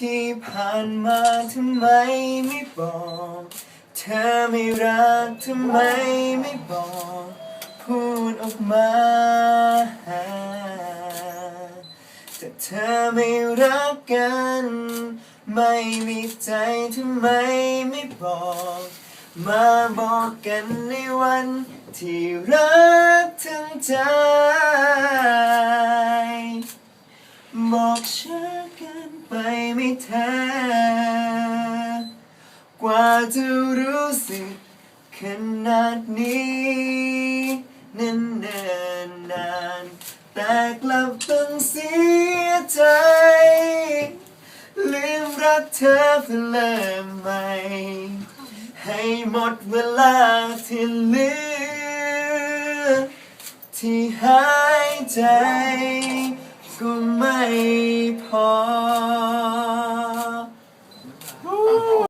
ที่ผ่านมาทำไมไม่บอก เธอไม่รักทำไมไม่บอก พูดออกมาแต่เธอไม่รักกัน ไม่มีใจทำไมไม่บอก มาบอกกันในวันที่รักทั้งใจ บอกช้าเกันไปไม่แท้กว่าจะรู้สึกขนาดนี้นานนานนานแต่กลับต้องเสียใจลืมรักเธอเพื่อเริ่มใหม่ให้หมดเวลาที่เหลือที่หายใจ ไม่พอ